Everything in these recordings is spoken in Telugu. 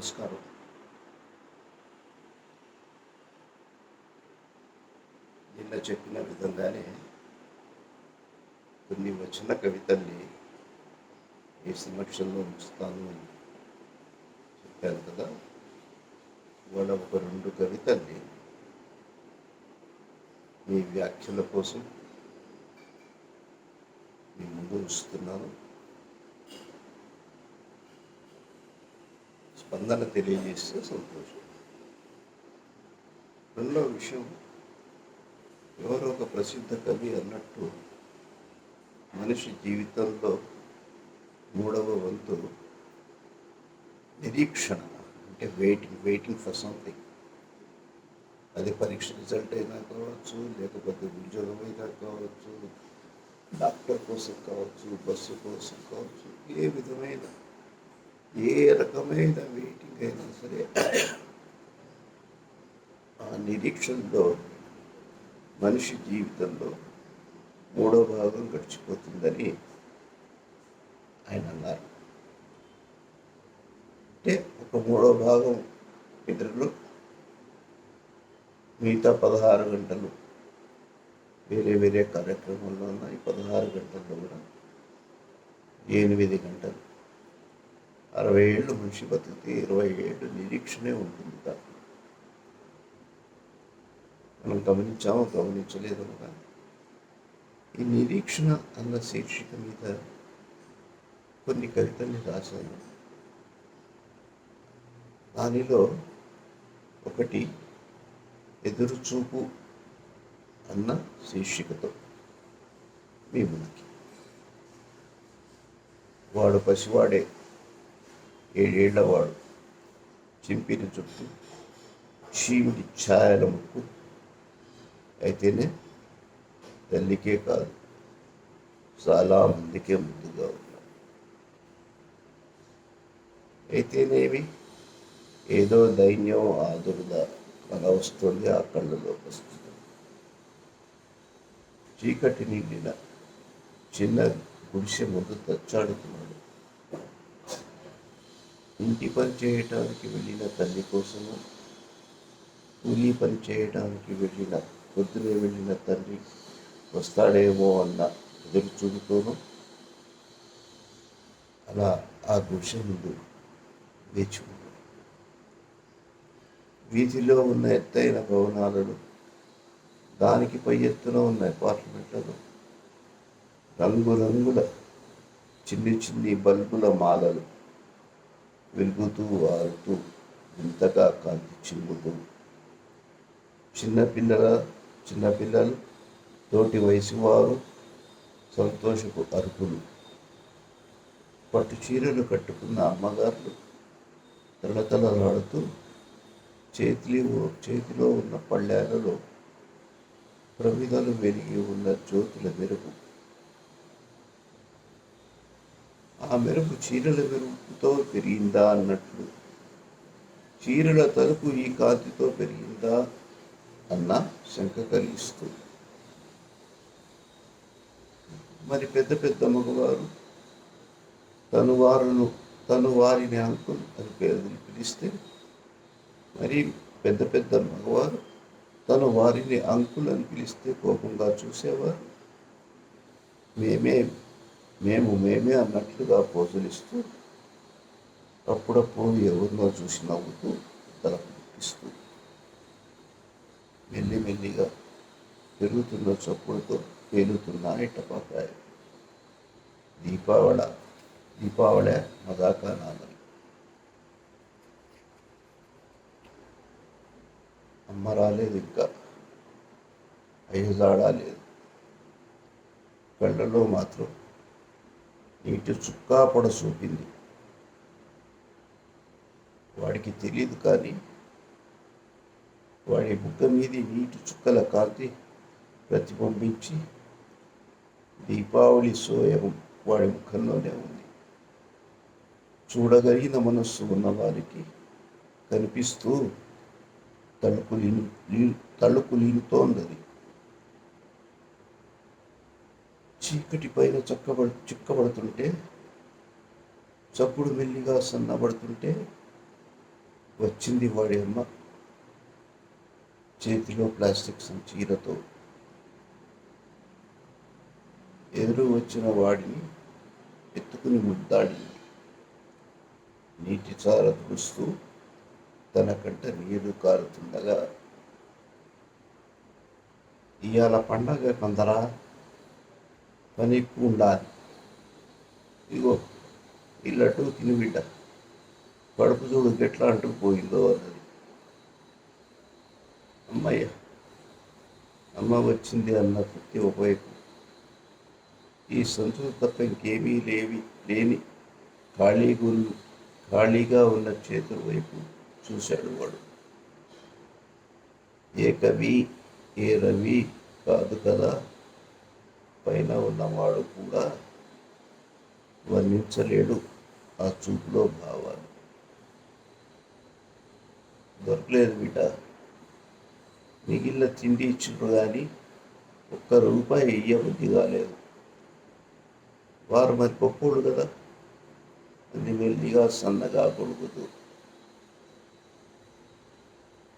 నమస్కారం. నిన్న చెప్పిన విధంగానే కొన్ని వచన కవితల్ని ఈ సమక్షంలో ఉంచుతాను అని చెప్పాను కదా. వాళ్ళ ఒక రెండు కవితల్ని మీ వ్యాఖ్యల కోసం మీ ముందు ఉంచుతున్నాను. స్పందన తెలియజేస్తే సంతోషం. రెండో విషయం ఎవరో ఒక ప్రసిద్ధ కవి అన్నట్టు మనిషి జీవితంలో మూడవ వంతు నిరీక్షణ అంటే వెయిటింగ్ వెయిటింగ్ ఫర్ సంథింగ్ అది పరీక్ష రిజల్ట్ అయినా కావచ్చు లేకపోతే ఉద్యోగం అయినా కావచ్చు డాక్టర్ కోసం కావచ్చు బస్సు కోసం కావచ్చు ఏ విధమైన ఏ రకమైన వెయిటింగ్ అయినా సరే ఆ నిరీక్షణలో మనిషి జీవితంలో మూడో భాగం గడిచిపోతుందని ఆయన అన్నారు. అంటే ఒక మూడో భాగం ఇతరులు మిగతా పదహారు గంటలు వేరే వేరే కార్యక్రమాల్లో ఉన్నాయి. పదహారు గంటల్లో కూడా ఎనిమిది గంటలు అరవై ఏళ్ళు మనిషి బతికితే ఇరవై ఏళ్ళు నిరీక్షణే ఉంటుంది దానికి మనం గమనించామో గమనించలేదు కానీ ఈ నిరీక్షణ అన్న శీర్షిక మీద కొన్ని కవితల్ని రాశాను. దానిలో ఒకటి ఎదురుచూపు అన్న శీర్షికతో మీ ముందుకి వాడు పసివాడే ఏడేళ్ళవాడు చింపిన చుట్టూ చీమిడి ఛాయల ముక్కు అయితేనే తల్లికే కాదు చాలా మందికే ముద్దుగా ఉన్నాడు. అయితేనేమి? ఏదో దైన్యం ఆదురుద కల వస్తుంది ఆ కళ్ళలో వస్తుంది చీకటి నిండిన చిన్న గుడిసె ముందు తచ్చాడుతున్నాడు. ఇంటి పని చేయటానికి వెళ్ళిన తల్లి కోసము కూలీ పని చేయటానికి వెళ్ళిన పొద్దునే వెళ్ళిన తండ్రి వస్తాడేమో అన్న ఎదురు చూపుతోనూ అలా ఆ గుడిసె ముందు వేచి వీధిలో ఉన్న ఎత్తైన భవనాలను దానికి పై ఎత్తున ఉన్న అపార్ట్మెంట్లను రంగురంగుల చిన్ని చిన్ని బల్బుల మాలలు వెలుగుతూ ఆరుతూ వింతగా కాంతి చిమ్ముతూ చిన్నపిల్లల చిన్నపిల్లలు తోటి వయసు వారు సంతోషపు అరుపులు. పట్టు చీరలు కట్టుకున్న అమ్మగారులు తలతలలాడుతూ చేతిలో చేతిలో ఉన్న పళ్ళేలలో ప్రమిదలు వెలిగి ఉన్న జ్యోతుల మెరుపు ఆ మెరుపు చీరల మెరుపుతో పెరిగిందా అన్నట్లు. చీరల తలుపు ఈ కాంతితో పెరిగిందా అన్న శంక కలిగిస్తుంది. మరి పెద్ద పెద్ద మగవారు తను వారును తను వారిని అంకుల్ అని పేరుని పిలిస్తే మరి పెద్ద పెద్ద మగవారు తను వారిని అంకుల్ అని పిలిస్తే కోపంగా చూసేవారు. మేమే మేము మేమే అన్నట్లుగా పోజలిస్తూ అప్పుడప్పుడు ఎవరినో చూసి నవ్వుతూ తలపిస్తూ మెల్లిమెల్లిగా పెరుగుతున్న చప్పుడుతో పేలుతున్న టపాకాయలు దీపావళ దీపావళి మదాకా నాదని అమ్మ రాలేదు ఇంకా. అయ్యజాడా లేదు కళ్ళలో మాత్రం నీటి చుక్కా పొడసూపింది వాడికి తెలియదు కానీ వాడి బుగ్గ మీది నీటి చుక్కల కాంతి ప్రతిబింబించి దీపావళి సోయం వాడి ముఖంలోనే ఉంది. చూడగలిగిన మనస్సు ఉన్న వారికి కనిపిస్తూ తలుపు తలుపు లీనుతోందది. చీకటి పైన చక్కబడు చిక్కబడుతుంటే చప్పుడు మెల్లిగా సన్నబడుతుంటే వచ్చింది వాడి అమ్మ. చేతిలో ప్లాస్టిక్ సంచీరతో ఎదురు వచ్చిన వాడిని ఎత్తుకుని ముద్దాడి నీటి చార చూస్తూ తన కంట నీరు కారుతుండగా ఇవాళ పండగ కొందరా పని ఎక్కువ ఉండాలి ఇగో ఈ లడ్డు తిని బిడ్డ కడుపు చూడు ఎట్లా అంటూ పోయిందో అన్నది. అమ్మయ్య అమ్మ వచ్చింది అన్న తృప్తి ఒకవైపు. ఈ సంతోషం తప్ప ఇంకేమీ లేవి లేని ఖాళీగా ఉన్న ఖాళీగా ఉన్న చేతుల వైపు చూశాడు వాడు. ఏ కవి ఏ రవి కాదు కదా? పైన ఉన్నవాడు కూడా వర్ణించలేడు. ఆ చూపులో భావాలు. దొరకలేదు బిడ్డ. మిగిలిన తిండి ఇచ్చిండ్రు కానీ ఒక్క రూపాయి ఇయ్యబుద్ధి కాలేదు వారు మరి గొప్పోడు కదా? అది మెల్లిగా సన్నగా కొడుకుతూ.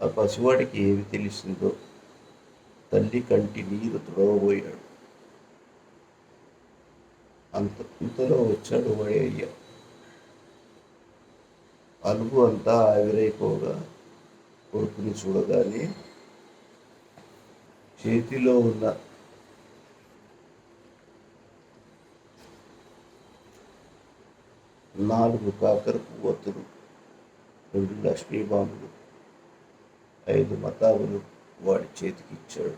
ఆ పసివాడికి ఏమి తెలిసిందో? తల్లి కంటి నీరు తుడవబోయాడు అంత ఇంతలో వచ్చాడు వాడి అయ్య. అలుగు అంతా ఆవిరైపోగా కొడుకుని చూడగానే చేతిలో ఉన్న నాలుగు కాకర పువ్వతులు రెండు లక్ష్మీబాములు ఐదు మతాబులు వాడి చేతికి ఇచ్చాడు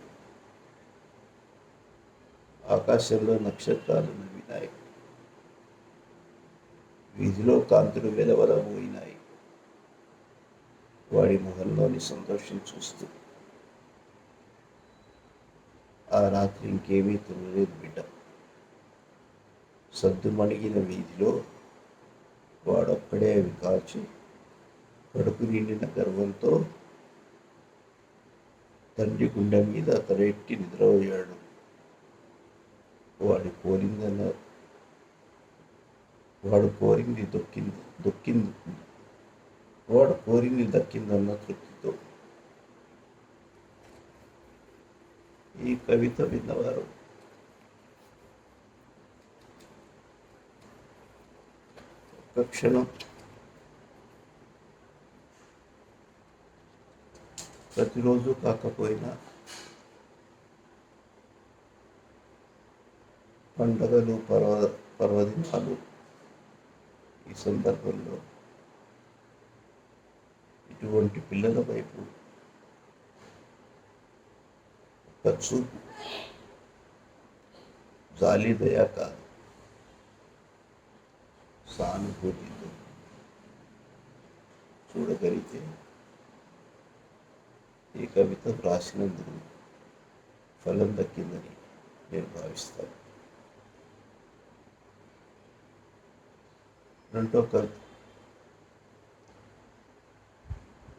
ఆకాశంలో నక్షత్రాలు నవ్వినాయి. వీధిలో కాంతులు వెలవలబోయినాయి వాడి మొహంలోని సంతోషం చూస్తూ. ఆ రాత్రి ఇంకేమీ తినలేదు బిడ్డ. సద్దు మణిగిన వీధిలో వాడొక్కడే అవి కాచి కడుపు నిండిన గర్వంతో తండ్రి గుండె మీద తలెట్టి నిద్రపోయాడు. వాడి కోరిందన్న వాడు కోరింది దొక్కింది దొక్కింది. వాడు కోరింది దక్కిందన్న తృప్తితో. ఈ కవిత విన్నవారు ఒక్క క్షణం ప్రతిరోజు కాకపోయినా పండగలు పర్వ పర్వదినాలు ఈ సందర్భంలో ఇటువంటి పిల్లల వైపు ఒక చూపు జాలి దయా కాదు. సానుభూతితో చూడగలిగితే ఈ కవిత వ్రాసినందుకు ఫలం దక్కిందని నేను భావిస్తాను. రెండో కవిత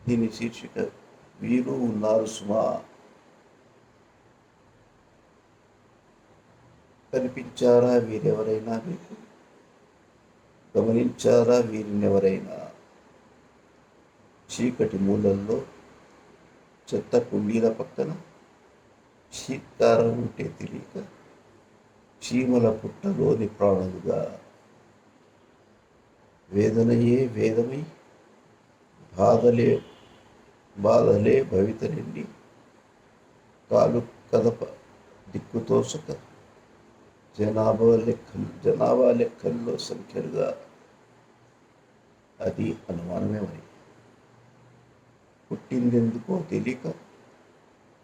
దీని శీర్షిక వీరు ఉన్నారు సుమా. కనిపించారా వీరెవరైనా మీకు? గమనించారా వీరినెవరైనా? చీకటి మూలల్లో చెత్త కుండీల పక్కన చీత్కారం ఉంటే తెలియక చీమల పుట్టలోని ప్రాణులుగా వేదనయే వేదమై బాధలే బాధలే భవిత నిండి కాలు కదప దిక్కుతోసక జనాభా లెక్కలు జనాభా లెక్కల్లో సంఖ్యలుగా అది అనుమానమే మరి. పుట్టిందెందుకో తెలియక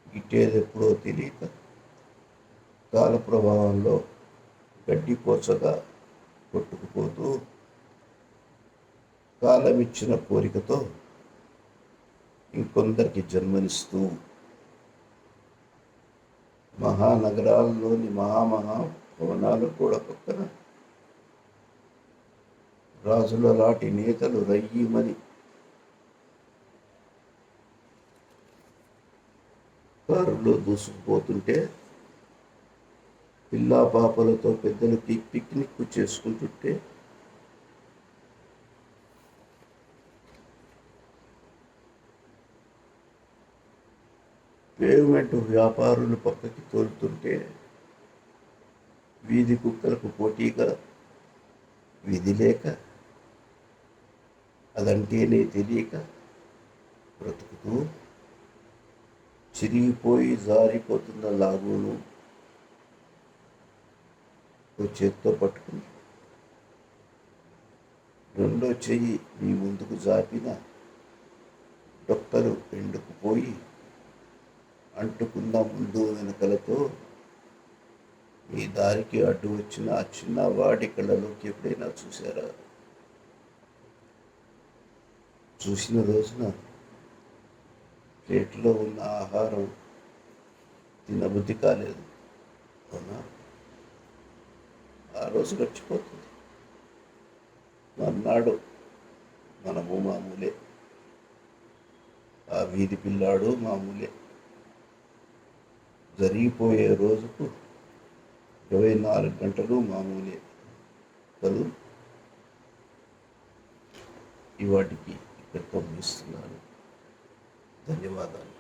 గిట్టేదెప్పుడో తెలియక కాల ప్రభావంలో గడ్డి పోచగా కొట్టుకుపోతూ కాలమిచ్చిన కోరికతో ఇంకొందరికి జన్మనిస్తూ మహానగరాల్లోని మహామహా భవనాలు కూడా పక్కన రాజుల లాంటి నేతలు రయ్యమని కారులో దూసుకుపోతుంటే పిల్లా పాపలతో పెద్దలు పిక్నిక్ చేసుకుంటుంటే పేమెంట్ వ్యాపారులు పక్కకి తోలుతుంటే వీధి కుక్కలకు పోటీగా విధి లేక అదంటేనే తెలియక బ్రతుకుతూ చిరిగిపోయి జారిపోతున్న లాగును ఓ చేత్తో పట్టుకుని రెండో చెయ్యి మీ ముందుకు జాపిన డొక్కలు ఎండుకుపోయి అంటుకున్న ముందు వెనుకలతో. మీ దారికి అడ్డు వచ్చిన ఆ చిన్నవాడి కళ్ళలోకి ఎప్పుడైనా చూసారా చూసిన రోజున ప్లేట్లో ఉన్న ఆహారం తినబుద్ధి కాలేదు. అవునా? ఆ రోజు గడిచిపోతుంది. మర్నాడు మనము మామూలే. ఆ వీధి పిల్లాడు మామూలే. జరిగిపోయే రోజుకు ఇరవై నాలుగు గంటలు మామూలే కదూ? ఇవాటికి ఇక్కడ పంపిస్తున్నాను ధన్యవాదాలు.